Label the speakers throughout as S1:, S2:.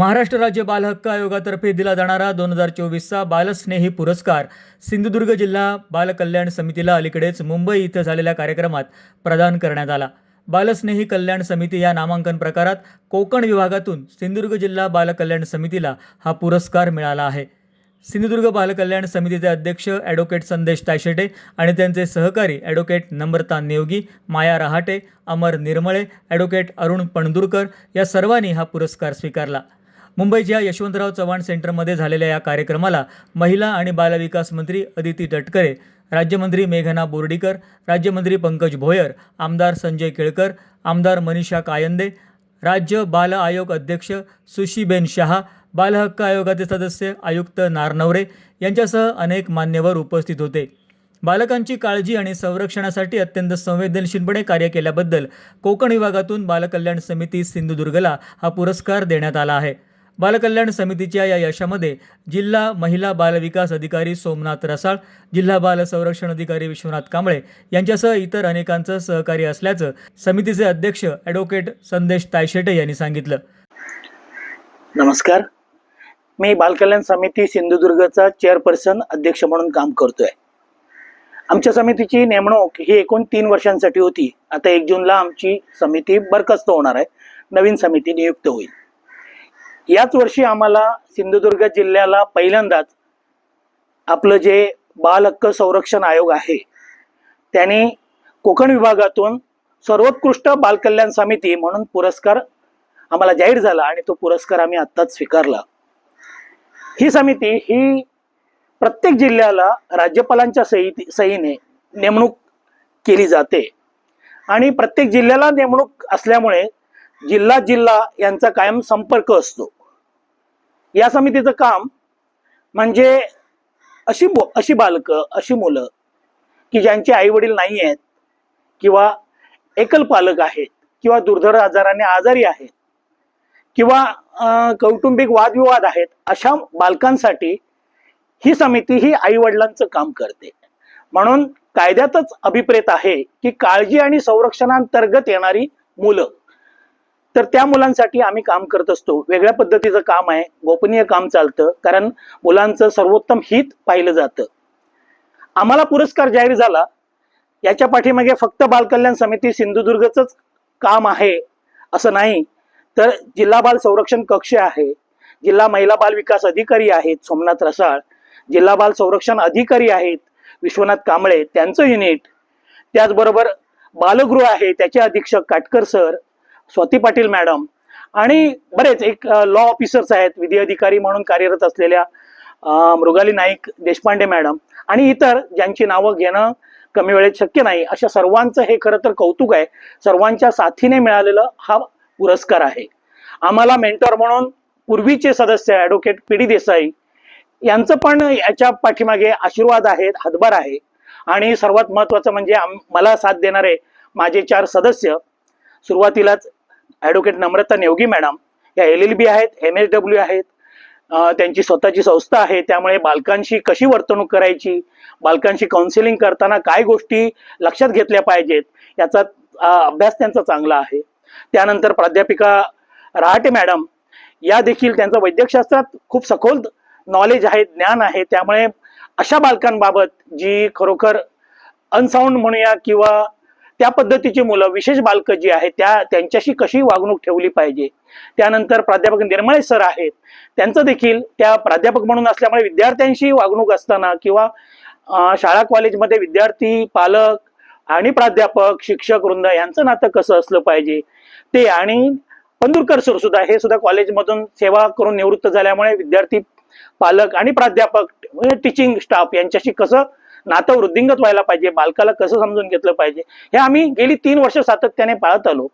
S1: महाराष्ट्र राज्य बालहक्क आयोगातर्फे दिला जाणारा दोन हजार चोवीसचा बालस्नेही पुरस्कार सिंधुदुर्ग जिल्हा बालकल्याण समितीला अलीकडेच मुंबई इथं झालेल्या कार्यक्रमात प्रदान करण्यात आला. बालस्नेही कल्याण समिती या नामांकन प्रकारात कोकण विभागातून सिंधुदुर्ग जिल्हा बालकल्याण समितीला हा पुरस्कार मिळाला आहे. सिंधुदुर्ग बालकल्याण समितीचे अध्यक्ष ॲडव्होकेट संदेश तायशेटे आणि त्यांचे सहकारी ॲडव्होकेट नम्रता नेवगी माया रहाटे अमर निर्मळे ॲडव्होकेट अरुण पणदुरकर या सर्वांनी हा पुरस्कार स्वीकारला. मुंबईच्या यशवंतराव चव्हाण सेंटरमध्ये झालेल्या या कार्यक्रमाला महिला आणि बालविकास मंत्री अदिती तटकरे राज्यमंत्री मेघना बोर्डीकर राज्यमंत्री पंकज भोयर आमदार संजय केळकर आमदार मनीषा कायंदे राज्य बाल आयोग अध्यक्ष सुशीबेन शहा बालहक्क आयोगाचे सदस्य आयुक्त नारनवरे यांच्यासह अनेक मान्यवर उपस्थित होते. बालकांची काळजी आणि संरक्षणासाठी अत्यंत संवेदनशीलपणे कार्य केल्याबद्दल कोकण विभागातून बालकल्याण समिती सिंधुदुर्गला हा पुरस्कार देण्यात आला आहे. बालकल्याण समितीच्या या यशामध्ये जिल्हा महिला बालविकास अधिकारी सोमनाथ रसाळ जिल्हा बाल संरक्षण अधिकारी विश्वनाथ कांबळे यांच्यासह इतर अनेकांचं सहकार्य असल्याचं समितीचे अध्यक्ष ॲडव्होकेट संदेश तायशेटे यांनी सांगितलं.
S2: नमस्कार. मी बालकल्याण समिती सिंधुदुर्गचा चेअरपर्सन अध्यक्ष म्हणून काम करतोय. आमच्या समितीची नेमणूक ही एकूण तीन वर्षांसाठी होती. आता एक जूनला आमची समिती बरखास्त होणार आहे. नवीन समिती नियुक्त होईल. याच वर्षी आम्हाला सिंधुदुर्ग जिल्ह्याला पहिल्यांदाच आपलं जे बाल हक्क संरक्षण आयोग आहे त्याने कोकण विभागातून सर्वोत्कृष्ट बालकल्याण समिती म्हणून पुरस्कार आम्हाला जाहीर झाला आणि तो पुरस्कार आम्ही आत्ताच स्वीकारला. ही समिती ही प्रत्येक जिल्ह्याला राज्यपालांच्या सही सहीने नेमणूक केली जाते. आणि प्रत्येक जिल्ह्याला नेमणूक असल्यामुळे जिल्हा जिल्हा यांचा कायम संपर्क असतो. या समितीचं काम म्हणजे अशी बो अशी बालकं अशी मुलं की ज्यांचे आई वडील नाही आहेत किंवा एकल पालक आहेत किंवा दुर्धर आजाराने आजारी आहेत किंवा कौटुंबिक वादविवाद आहेत अशा बालकांसाठी ही समिती ही आई वडिलांचं काम करते. म्हणून कायद्यातच अभिप्रेत आहे की काळजी आणि संरक्षणांतर्गत येणारी मुलं तर त्या मुलांसाठी आम्ही काम करत असतो. वेगळ्या पद्धतीचं काम आहे. गोपनीय काम चालतं. कारण मुलांचं सर्वोत्तम हित पाहिलं जातं. आम्हाला पुरस्कार जाहीर झाला. याच्या पाठीमागे फक्त बालकल्याण समिती सिंधुदुर्गच काम आहे असं नाही. तर जिल्हा बाल संरक्षण कक्ष आहे. जिल्हा महिला बाल विकास अधिकारी आहेत सोमनाथ रसाळ. जिल्हा बाल संरक्षण अधिकारी आहेत विश्वनाथ कांबळे. त्यांचं युनिट. त्याचबरोबर बालगृह आहे. त्याचे अधीक्षक काटकर सर. स्वाती पाटील मॅडम आणि बरेच एक लॉ ऑफिसर्स आहेत विधी अधिकारी म्हणून कार्यरत असलेल्या मृगाली नाईक देशपांडे मॅडम आणि इतर ज्यांची नावं घेणं कमी वेळेत शक्य नाही अशा सर्वांचं हे खरं तर कौतुक आहे. सर्वांच्या साथीने मिळालेलं हा पुरस्कार आहे. आम्हाला मेंटॉर म्हणून पूर्वीचे सदस्य ॲडव्होकेट पी डी देसाई यांचं पण याच्या पाठीमागे आशीर्वाद आहेत हातभार आहे. आणि सर्वात महत्वाचं म्हणजे आम- मला साथ देणारे माझे चार सदस्य सुरुवातीलाच ॲडव्होकेट नम्रता नेवगी मॅडम या एल एल बी आहेत एम एस डब्ल्यू आहेत. त्यांची स्वतःची संस्था आहे. त्यामुळे बालकांशी कशी वर्तणूक करायची? बालकांशी काउन्सिलिंग करताना काय गोष्टी लक्षात घेतल्या पाहिजेत? याचा अभ्यास त्यांचा चांगला आहे. त्यानंतर प्राध्यापिका रहाटे मॅडम या देखील त्यांचं वैद्यकशास्त्रात खूप सखोल नॉलेज आहे ज्ञान आहे. त्यामुळे अशा बालकांबाबत जी खरोखर अनसाऊंड म्हणूया किंवा त्या पद्धतीची मुलं विशेष बालकं जी आहेत त्या त्यांच्याशी कशी वागणूक ठेवली पाहिजे? त्यानंतर प्राध्यापक निर्मळे सर आहेत. त्यांचं देखील त्या प्राध्यापक म्हणून असल्यामुळे विद्यार्थ्यांशी वागणूक असताना किंवा शाळा कॉलेजमध्ये विद्यार्थी पालक आणि प्राध्यापक शिक्षक वृंद यांचं नातं कसं असलं पाहिजे? ते आणि पंधुरकर सर सुद्धा हे सुद्धा कॉलेजमधून सेवा करून निवृत्त झाल्यामुळे विद्यार्थी पालक आणि प्राध्यापक म्हणजे टीचिंग स्टाफ यांच्याशी कसं नातं वृद्धिंगत व्हायला पाहिजे बालकाला कसं समजून घेतलं पाहिजे हे आम्ही गेली तीन वर्ष सातत्याने पाळत आलो.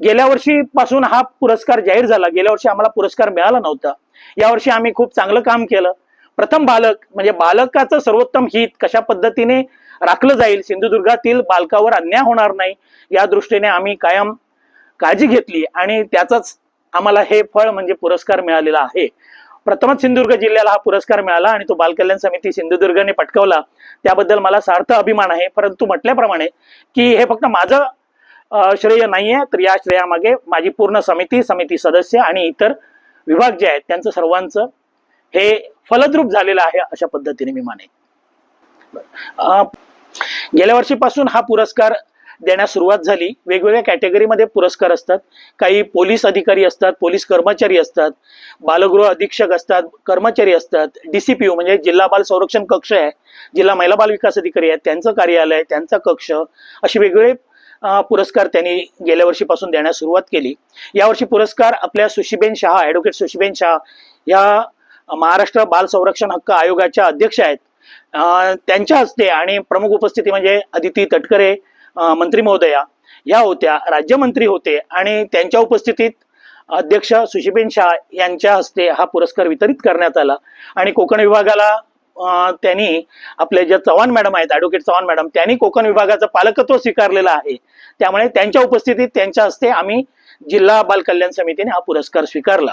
S2: गेल्या वर्षीपासून हा पुरस्कार जाहीर झाला गेल्या वर्षी आम्हाला पुरस्कार मिळाला नव्हता. यावर्षी आम्ही खूप चांगलं काम केलं. प्रथम बालक म्हणजे बालकाचं सर्वोत्तम हित कशा पद्धतीने राखलं जाईल सिंधुदुर्गातील बालकावर अन्याय होणार नाही या दृष्टीने आम्ही कायम काळजी घेतली आणि त्याचाच आम्हाला हे फळ म्हणजे पुरस्कार मिळालेला आहे. प्रथमच सिंधुदुर्ग जिल्ह्याला हा पुरस्कार मिळाला आणि तो बालकल्याण समिती सिंधुदुर्गने पटकवला. त्याबद्दल मला सार्थ अभिमान आहे. परंतु म्हटल्याप्रमाणे की हे फक्त माझं श्रेय नाहीये तर या श्रेयामागे माझी पूर्ण समिती समिती सदस्य आणि इतर विभाग जे आहेत त्यांचं सर्वांचं हे फलद्रूप झालेलं आहे अशा पद्धतीने मी माने अं, गेल्या वर्षीपासून हा पुरस्कार देण्यास सुरुवात झाली. वेगवेगळ्या कॅटेगरीमध्ये पुरस्कार असतात. काही पोलीस अधिकारी असतात पोलीस कर्मचारी असतात बालगृह अधीक्षक असतात कर्मचारी असतात डीसीपीओ म्हणजे जिल्हा बाल संरक्षण कक्ष आहे जिल्हा महिला बाल विकास अधिकारी आहेत त्यांचं कार्यालय त्यांचा कक्ष असे वेगवेगळे पुरस्कार त्यांनी गेल्या वर्षीपासून देण्यास सुरुवात केली. यावर्षी पुरस्कार आपल्या सुशीबेन शहा ॲडव्होकेट सुशीबेन शहा या महाराष्ट्र बाल संरक्षण हक्क आयोगाच्या अध्यक्ष आहेत. त्यांच्या हस्ते आणि प्रमुख उपस्थिती म्हणजे अदिती तटकरे मंत्री महोदया ह्या होत्या राज्यमंत्री होते आणि त्यांच्या उपस्थितीत अध्यक्ष सुशीबेन शाह यांच्या हस्ते हा पुरस्कार वितरित करण्यात आला. आणि कोकण विभागाला त्यांनी आपले जे चव्हाण मॅडम आहेत ॲडव्होकेट चव्हाण मॅडम त्यांनी कोकण विभागाचं पालकत्व स्वीकारलेलं आहे. त्यामुळे त्यांच्या उपस्थितीत त्यांच्या हस्ते आम्ही जिल्हा बाल कल्याण समितीने हा पुरस्कार स्वीकारला.